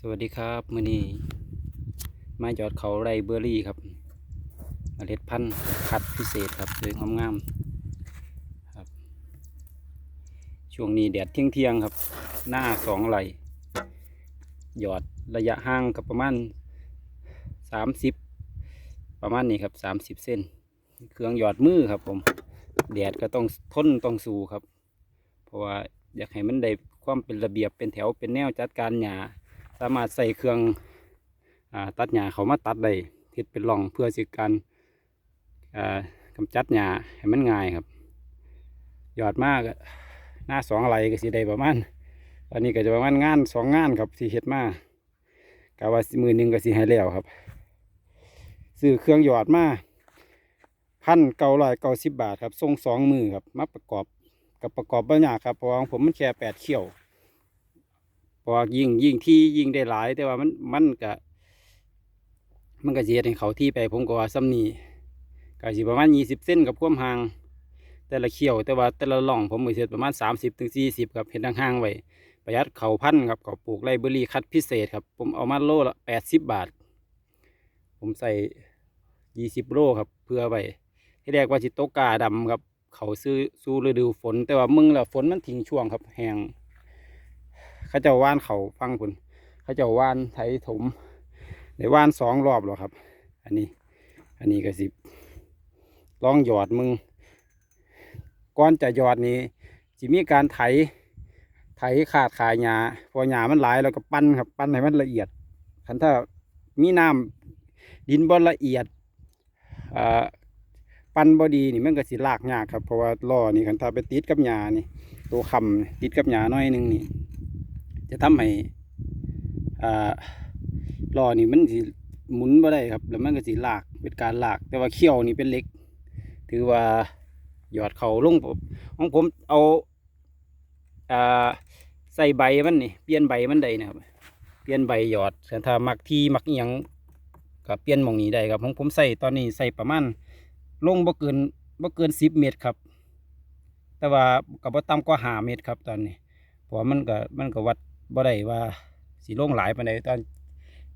สวัสดีครับมื้อนี้ไมาหยอดเขาไรเบอร์รี่ครับเมล็ดพันธุ์คัดพิเศษครับสวยงามๆครับ ช่วงนี้แดดเที่ยงเที่ยงครับ หน้าสองไหลหยอดระยะห่างกับประมาณสามสิบประมาณนี้ครับสามสิบเส้น เครื่องหยอดมือครับผม แดดก็ต้องทนต้องสู้ครับ เพราะว่าอยากให้มันได้ความเป็นระเบียบเป็นแถวเป็นแนวจัดการหญ้า สามารถใส่เครื่องอตัดหญ้าเขามาตัดได้เฮ็ดเป็นร่องเพื่อสิการอ่ากำจัดหญ้าให้มันง่ายครับ ยอดมากหน้าสองไหลก็สิได้ประมาณตอนนี้ก็จะประมาณงานสองงานครับที่เฮ็ดมากกะว่ามือหนึ่งก็สิให้แล้วครับซื้อเครื่องหยอดมาพันเก้าร้อยเก้าสิบบาทครับส่งสองมือครับมาประกอบกับประกอบบ้านหยาครับเพราะของผมมันแค่แปดเขี้ยว พราะยิ่งยิ่งที่ยิ่งได้หลาย แต่ว่ามันมันก็มันก็สิเฮ็ดให้เขาที่ไปผมก็ว่าซ้ำนี้ก็สิประมาณยี่สิบเส้นกับความห่าง แต่ละเขียวแต่ว่าแต่ละหล่องผมก็สิเฮ็ดประมาณสามสิบถึงสี่สิบครับเห็นทางห่างไว้ประหยัดเขาพันธุ์ครับเขาปลูกไรเบอรี่คัดพิเศษครับ ผมเอามาโลละแปดสิบบาท ผมใส่ยี่สิบโลครับเพื่อไว้ที่แรกว่าจิโตกาดำครับ เขาซื้อสู้ฤดูฝน แต่ว่ามึงล้วฝนมันทิ้งช่วงครับแห้ง เขาเจะว่านเขาฟังคุณเขาเจะว่านไถถมในว่านสองรอบหรอครับ อันนี้ อันนี้ก็สิบลองหยอดมึงก่อนจะหยอดนี้จะมีการไถ ไถขาดขายหญ้าพอหญ้ามันหลายเราก็ปั้นครับ ปั้นให้มันละเอียดคันถ้ามีน้ำดินบ่ละเอียดปั้นบ่ดีนี่มันก็สิลากยากครับเพราะว่าล้อนี่คันถ้าไปติดกับหญ้านี่ ตัวคำติดกับหญ้าน้อยนึงนี่ จะทำให้อ่าล้อนี่มันสิหมุนบ่ได้ครับ แล้วมันก็สิลากเป็นการลาก แต่ว่าเขี้ยวนี่เป็นเล็ก ถือว่าหยอดเขาลงผมของผมเอาอ่าใส่ใบมันนี่เปลี่ยนใบมันได้นะครับเปลี่ยนใบหยอดแต่ถ้ามักที่มักเอียงก็เปลี่ยนมองนี้ได้ครับของผมใส่ตอนนี้ใส่ประมาณลงบ่เกินบ่เกินสิบเมตรครับ แต่ว่ากับบ่ต่ำกว่าห้าเมตรครับตอนนี้เพราะมันก็มันก็วัด บ่ได้ว่าสีโล่งหลายปานใดตอน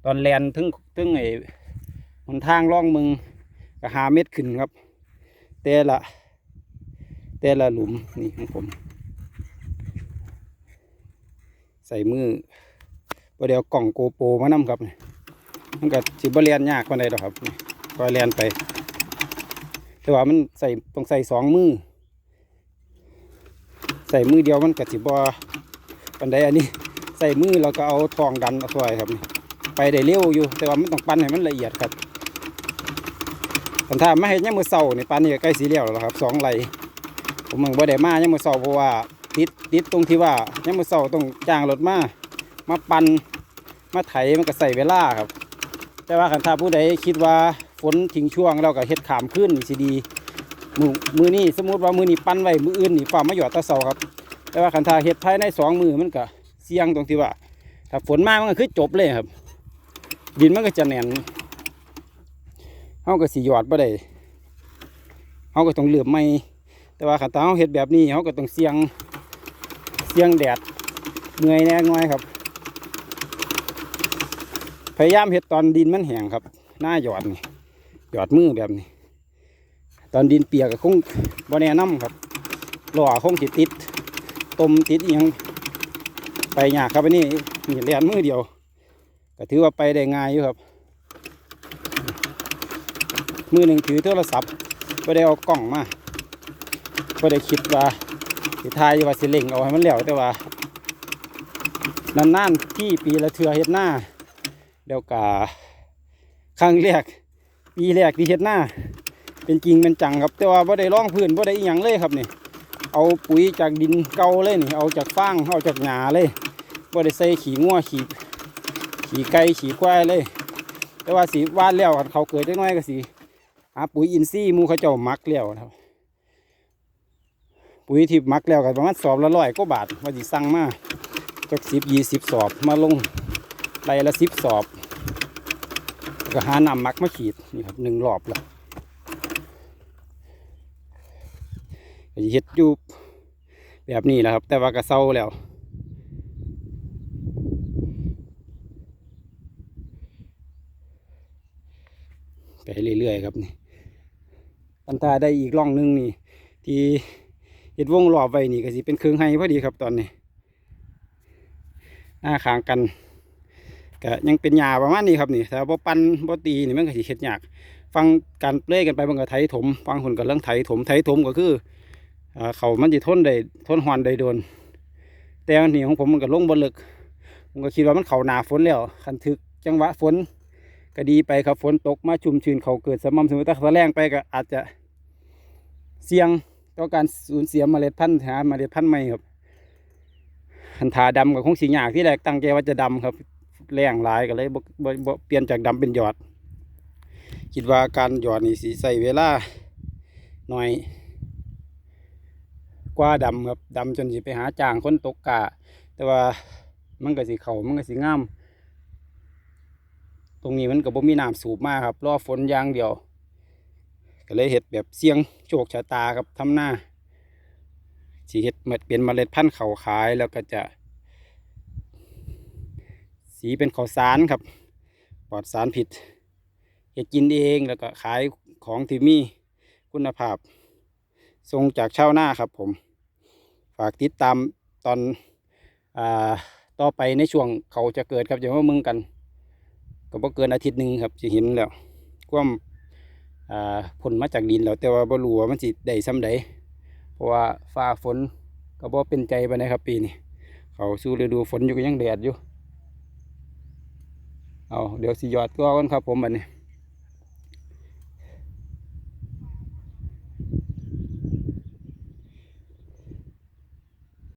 ตอนแลนถึงถึงไอ้หนทางล่องมึงก็หาเม็ดขึ้นครับ แต่ละ แต่ละหลุมนี่ของผม ใส่มือบ่เดี๋ยวกล่องโกโปรมานำครับนี่มันก็สิบ่เรียนยากปานใดดอกครับก็เรียนไป แต่ว่ามันใส่ต้องใส่สองมือ ใส่มือเดียวมันกะสิบอปันไดอันนี้ ใส่มือเราก็เอาทองดันเอาซอยครับ ไปได้เร็วอยู่ แต่ว่ามันต้องปั้นให้มันละเอียดครับคันถ้าไม่ให้ยังมือเสานี่ปั้นนี่ใกล้สีเหลี่ยวแล้วครับสองไหลผมมึงบ่ได้มายังมือเสาเพราะว่าติดติดตรงที่ว่ายังมือเสาต้องจ้างรถมามาปั้นมาไถมันก็ใส่เวลาครับ แต่ว่าคันถ้าผู้ใดคิดว่าฝนทิ้งช่วงเราก็เฮ็ดขามขึ้นสิดีมือมือนี่สมมติว่ามือนี่ปั้นไว้มืออื่นนี่ฝ่ามาหยอดตะเสาครับ แต่ว่าคันทาเฮ็ดภายในสองมือมันก็ สี่ยงตรงที่ว่า ถ้าฝนมากมันก็คือจบเลยครับ ดินมันก็จะแน่นเฮาก็สิหยอดบ่ได้เฮาก็ต้องเหลือบไม่ แต่ว่าคันตาเฮาเฮ็ดแบบนี้เฮาก็ต้องเสี่ยงเสี่ยงแดดเหนื่อยแน่ง่อยครับ พยายามเฮ็ดตอนดินมันแห้งครับ หน้าหยอดนี่หยอดมือแบบนี้ ตอนดินเปียกก็คงบ่แนะนำครับหล่อคงติดติดต้มติดอิหยัง ยากครับอันนี้นี่เลียนมือเดียว ก็ถือว่าไปได้ง่ายอยู่ครับ มือหนึ่งถือโทรศัพท์ก็ได้เอากล้องมาก็ได้คิดว่าสิทายอยู่ว่าสิเล่งเอาให้มันแล้วแต่ว่านานๆที่ปีละเทือเฮ็ดหน้าเดี๋ยวกาครั้งแรกปีแรกที่เฮ็ดหน้า เป็นจริงเป็นจังครับ แต่ว่าบ่ได้ร่องพื้นบ่ได้อีหยังเลยครับนี่เอาปุ๋ยจากดินเก่าเลยนี่เอาจากฟางเอาจากหญ้าเลย บ่ได้ใส่ขี้งัวขี้ขี้ไก่ขี้ควายเลย แต่ว่าสีวานแล้วเขาเกิดได้น้อยก็สิหาปุ๋ยอินทรีย์มูเขาเจ้ามักแล้วนะครับ ปุ๋ยที่มักแล้วก็ประมาณสอบละร้อยก็บาทว่าสิสั่งมาจากสิบยี่สิบสอบมาลงไรละสิบสอบก็หานำมักมาขีดนี่ครับหนึ่งรอบแล้วเฮ็ดอยู่แบบนี้แหละครับ แต่ว่ากระเซาแล้ว เรื่อยๆครับนี่ปันตาได้อีกร่องหนึงนี่ ที่เห็ดวงรอบไว้นี่ก็สิเป็นเครื่องไห้พอดีครับตอนนี้ หน้าขางกันก็ยังเป็นหญ้าประมาณนี้ครับนี่ถ้าบ่ปันบ่ตีนี่มันก็สิเฮ็ดยากฟังการเลยกันไปมันก็ไถถม ฟังคนก็เรื่องไถถมไถถมก็คือเขามันจะทนได้ทนหอนได้โดน แต่อันนี้ของผมมันก็ลงบนลึกผมก็คิดว่ามันเขาหนาฝนแล้วคันถึกจังหวะฝน ก็ดีไปครับฝนตกมาชุ่มชื้นเขาเกิดสม่ำเสมอแต่ถ้าแรงไปก็อาจจะเสี่ยงต่อการสูญเสียเมล็ดพันธุ์หาเมล็ดพันธุ์ใหม่ครับคันถาดำกับคงสีหยากที่แรกตั้งใจว่าจะดำครับ แรงหลายก็เลยเปลี่ยนจากดำเป็นหยอด คิดว่าการหยอดนี่สีใส่เวลาหน่อยกว่าดำครับดำจนสิไปหาจางคนตกกาแต่ว่ามันก็สิเขามันก็สิงาม ตรงนี้มันก็บ่มีน้ำสูบมาครับ รอฝนอย่างเดียว ก็เลยเห็ดแบบเสี่ยงโชคชะตาครับทำหน้าสิเห็ดเมดเป็นเมล็ดพันธุ์เขาขายแล้วก็จะ สีเป็นข้าวสารครับ ปลอดสารผิดเห็ดกินเองแล้วก็ขายของที่มีคุณภาพส่งจากเช่าวนาครับผม ฝากติดตามตอนอ่าต่อไปในช่วงเขาจะเกิดครับอย่ามามึงกัน ก็บ่เกินอาทิตย์หนึ่งครับจะเห็นแล้วความอ่าผลมาจากดินแล้วแต่ว่าบ่รู้ว่ามันสิได้ซ้ำใดเพราะว่าฟ้าฝนก็บ่เป็นใจไปนะครับ ปีนี้เขาสู้ฤดูฝนอยู่ก็ยังแดดอยู่เอาเดี๋ยวสิยอดก็ก่อนครับผมบัดนี้